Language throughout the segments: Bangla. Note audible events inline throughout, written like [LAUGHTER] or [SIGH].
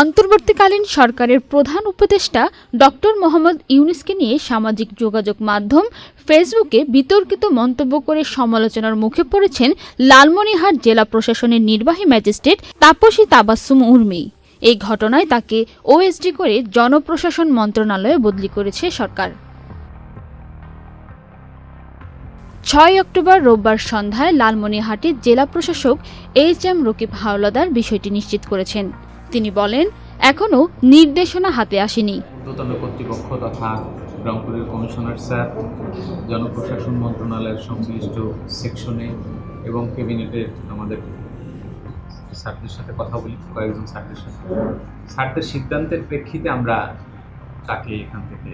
অন্তর্বর্তীকালীন সরকারের প্রধান উপদেষ্টা ডক্টর মোহাম্মদ ইউনুসকে নিয়ে সামাজিক যোগাযোগ মাধ্যম ফেসবুকে বিতর্কিত মন্তব্য করে সমালোচনার মুখে পড়েছেন লালমনিরহাট জেলা প্রশাসনের নির্বাহী ম্যাজিস্ট্রেট তাপসী তাবাসসুম উর্মি। এই ঘটনায় তাকে ওএসডি করে জনপ্রশাসন মন্ত্রণালয়ে বদলি করেছে সরকার। ছয় অক্টোবর রোববার সন্ধ্যায় লালমনিরহাটে জেলা প্রশাসক এইচ এম রকিব হাওলাদার বিষয়টি নিশ্চিত করেছেন। তিনি বলেন, এখনও নির্দেশনা হাতে আসেনি। কর্তৃপক্ষ তথা রংপুরের কমিশনার স্যার, জনপ্রশাসন মন্ত্রণালয়ের সংশ্লিষ্ট সেকশনে এবং ক্যাবিনেটের আমাদের স্যারদের সাথে কথা বলি, কয়েকজন স্যারদের সাথে। স্যারদের সিদ্ধান্তের প্রেক্ষিতে আমরা তাকে এখান থেকে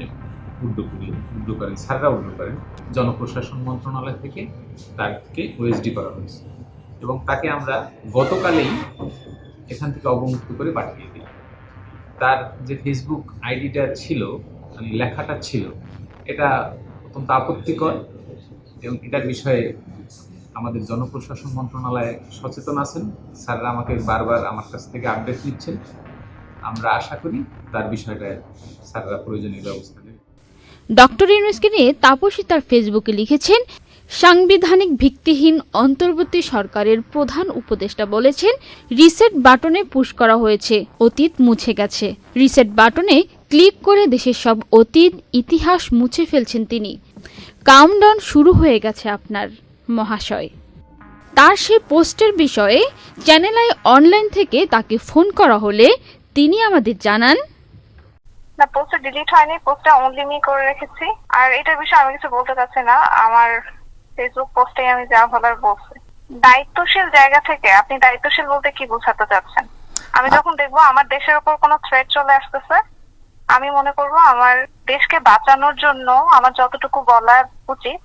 উদ্যোগ করি, উদ্যোগ করেন, স্যাররা উদ্যোগ করেন। জনপ্রশাসন মন্ত্রণালয় থেকে তাকে ওএসডি করা হয়েছে এবং তাকে আমরা গতকালেই এখান থেকে অবমুক্ত করে পাঠিয়ে দিই তার যে ফেসবুক আইডিটা ছিল মানে লেখাটা ছিল, এটা অত্যন্ত আপত্তিকর এবং এটার বিষয়ে আমাদের জনপ্রশাসন মন্ত্রণালয়ে সচেতন আছেন। স্যাররা আমাকে বারবার আমার কাছ থেকে আপডেট নিচ্ছেন। আমরা আশা করি তার বিষয়টা স্যাররা প্রয়োজনীয় ব্যবস্থা নেবেন ডক্টর ইউনুসকে নিয়ে তাপসী তার ফেসবুকে লিখেছেন সাংবিধানিক ভিত্তিহীন অন্তর্বর্তী সরকারের প্রধান উপদেষ্টা বলেছেন, রিসেট বাটনে পুশ করা হয়েছে, অতীত মুছে গেছে। রিসেট বাটনে ক্লিক করে দেশের সব অতীত, ইতিহাস মুছে ফেলছেন তিনি। কাউন্টডাউন শুরু হয়ে গেছে আপনার মহাশয়। তার সেই পোস্টের বিষয়ে চ্যানেল আই অনলাইন থেকে তাকে ফোন করা হলে তিনি আমাদের জানান, না, পোস্টটা ডিলিট হয়নি, পোস্টটা অনলি করে রেখেছি। আর এটার বিষয়ে আমি কিছু বলতে চাচ্ছি না। আমার ফেসবুক পোস্টে আমি যা বলার বলছি। দায়িত্বশীল জায়গা থেকে আপনি দায়িত্বশীল বলতে কি বোঝাতে চাচ্ছেন? আমি যখন দেখব আমার দেশের উপর কোনো থ্রেট চলে আসতেছে আমি মনে করব আমার দেশকে বাঁচানোর জন্য আমার যতটুকু বলা উচিত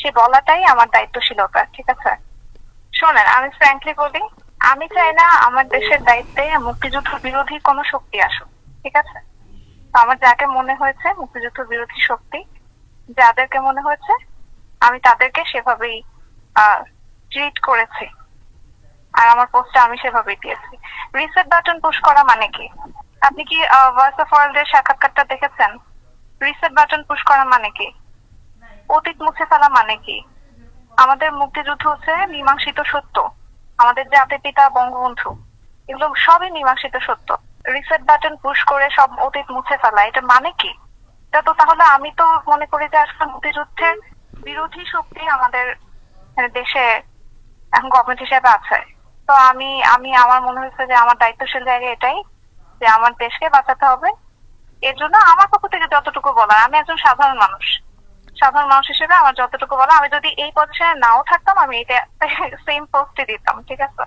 সে বলাটাই আমার দায়িত্বশীলতা ঠিক আছে? শোনেন আমি ফ্র্যাঙ্কলি বলি আমি চাই না আমার দেশের দায়িত্বে মুক্তিযুদ্ধ বিরোধী কোনো শক্তি আসুক ঠিক আছে? তো আমার যাকে মনে হয়েছে মুক্তিযুদ্ধ বিরোধী শক্তি যাদেরকে মনে হয়েছে আমি তাদেরকে সেভাবেই ট্রিট করেছি। আর আমার পোস্টটা আমি সেভাবেই দিয়েছি। রিসেট বাটন পুশ করা মানে কি? আপনি কি ভয়েস অফ ওয়ার্ল্ডের সাক্ষাৎকারটা দেখেছেন? রিসেট বাটন পুশ করা মানে কি? অতীত মুছে ফেলা মানে কি? আমাদের মুক্তিযুদ্ধ হচ্ছে মীমাংসিত সত্য। আমাদের জাতির পিতা, বঙ্গবন্ধু, এগুলো সবই মীমাংসিত সত্য। রিসেট বাটন পুশ করে সব অতীত মুছে ফেলা, এটা মানে কি? এটা তো তাহলে আমি তো মনে করি যে আসলে মুক্তিযুদ্ধের বিরোধী শক্তি আমাদের দেশে এখন গভর্নমেন্ট হিসেবে আছে। তো আমি আমি, আমার মনে হয়েছে যে আমার দায়িত্বশীল জায়গা এটাই, যে আমার দেশকে বাঁচাতে হবে। এর জন্য আমার পক্ষ থেকে যতটুকু বলার, আমি একজন সাধারণ মানুষ। সাধারণ মানুষ হিসেবে আমার যতটুকু বলা আমি যদি এই পজিশনে নাও থাকতাম, আমি এটা [LAUGHS] সেম পোস্টে দিতাম, ঠিক আছে?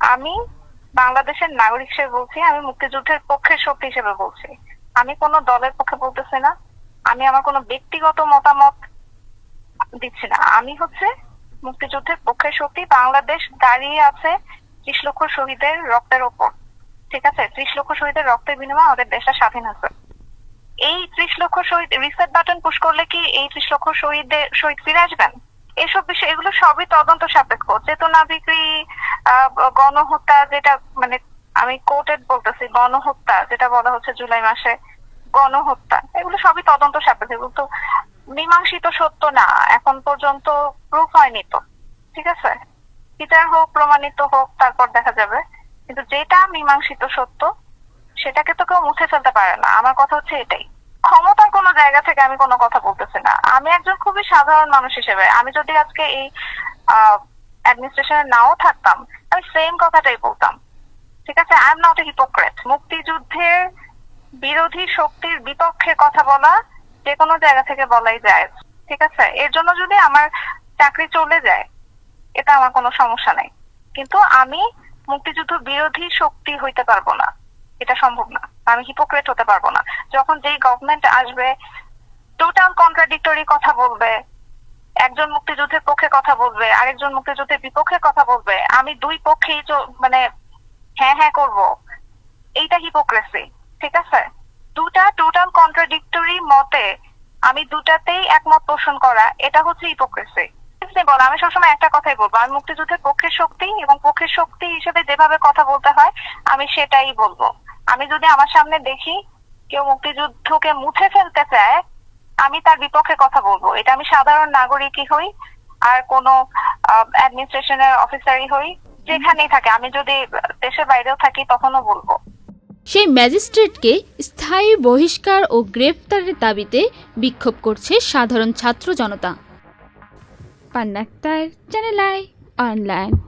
আমি বাংলাদেশের নাগরিক হিসেবে বলছি, আমি মুক্তিযুদ্ধের পক্ষের শক্তি হিসেবে বলছি। আমি কোনো দলের পক্ষে বলতেছি না। আমি আমার কোনো ব্যক্তিগত মতামত দিচ্ছি না। আমি হচ্ছে মুক্তিযুদ্ধের পক্ষের শক্তি, বাংলাদেশ দাঁড়িয়ে আছে ত্রিশ লক্ষ শহীদের রক্তের ওপর। ঠিক আছে? ত্রিশ লক্ষ শহীদের রক্তের বিনিময়ে আমাদের দেশটা স্বাধীন আছে। এই ত্রিশ লক্ষ শহীদ রিসেট বাটন পুশ করলে কি এই ত্রিশ লক্ষ শহীদদের, শহীদ ফিরে আসবেন? এসব বিষয়, এগুলো সবই তদন্ত সাপেক্ষ। চেতনা বিক্রি গণহত্যা যেটা মানে আমি কোর্টেড বলতেছি, গণহত্যা যেটা বলা হচ্ছে জুলাই মাসে, গণহত্যা, এগুলো সবই তদন্ত সাপেক্ষ। এগুলো তো মীমাংসিত সত্য না, এখন পর্যন্ত প্রুফ হয়নি তো, ঠিক আছে? বিচার হোক, প্রমাণিত হোক, তারপর দেখা যাবে। কিন্তু যেটা মীমাংসিত সত্য, সেটাকে তো কেউ মুছে ফেলতে পারে না। আমার কথা হচ্ছে এটাই। ক্ষমতার কোনো জায়গা থেকে আমি কোনো কথা বলতেছি না। আমি একজন খুবই সাধারণ মানুষ হিসেবে। আমি যদি আজকে এই অ্যাডমিনিস্ট্রেশনে নাও থাকতাম, আমি সেম কথাটাই বলতাম। ঠিক আছে? I am not a hypocrite মুক্তিযুদ্ধের বিরোধী শক্তির বিপক্ষে কথা বলা যে কোনো জায়গা থেকে বলাই যায়, ঠিক আছে? এর জন্য যদি আমার চাকরি চলে যায়, এটা আমার কোনো সমস্যা নাই। কিন্তু আমি মুক্তিযুদ্ধ বিরোধী শক্তি হইতে পারব না। এটা সম্ভব না। আমি হিপোক্রেট হতে পারব না। যখন যেই গভর্নমেন্ট আসবে টোটাল কন্ট্রাডিক্টরি কথা বলবে, একজন মুক্তিযুদ্ধের পক্ষে কথা বলবে, আরেকজন মুক্তিযুদ্ধের বিপক্ষে কথা বলবে, আমি দুই পক্ষেই মানে হ্যাঁ হ্যাঁ করব। এইটা হিপোক্রেসি ঠিক আছে? দুটা টোটাল কন্ট্রাডিক্টরি মতে আমি দুটাতেই একমত পোষণ করা, এটা হচ্ছে হিপোক্রেসি বল, আমি সবসময় একটা কথাই বলব আমি মুক্তিযুদ্ধের পক্ষের শক্তি এবং পক্ষের শক্তি হিসেবে যেভাবে কথা বলতে হয়, আমি সেটাই বলব। আমি যদি আমার সামনে দেখি কেউ মুক্তিযুদ্ধকে মুছে ফেলতে চায়, আমি তার বিপক্ষে কথা বলব। এটা আমি সাধারণ নাগরিকই হই, আর কোনো অ্যাডমিনিস্ট্রেশনের অফিসারই হই, যেখানেই থাকে। আমি যদি দেশের বাইরেও থাকি, তখনও বলব। সেই ম্যাজিস্ট্রেটকে স্থায়ী বহিষ্কার ও গ্রেফতারের দাবিতে বিক্ষোভ করছে সাধারণ ছাত্র জনতা। পান্নাক্তার আই, অনলাইন।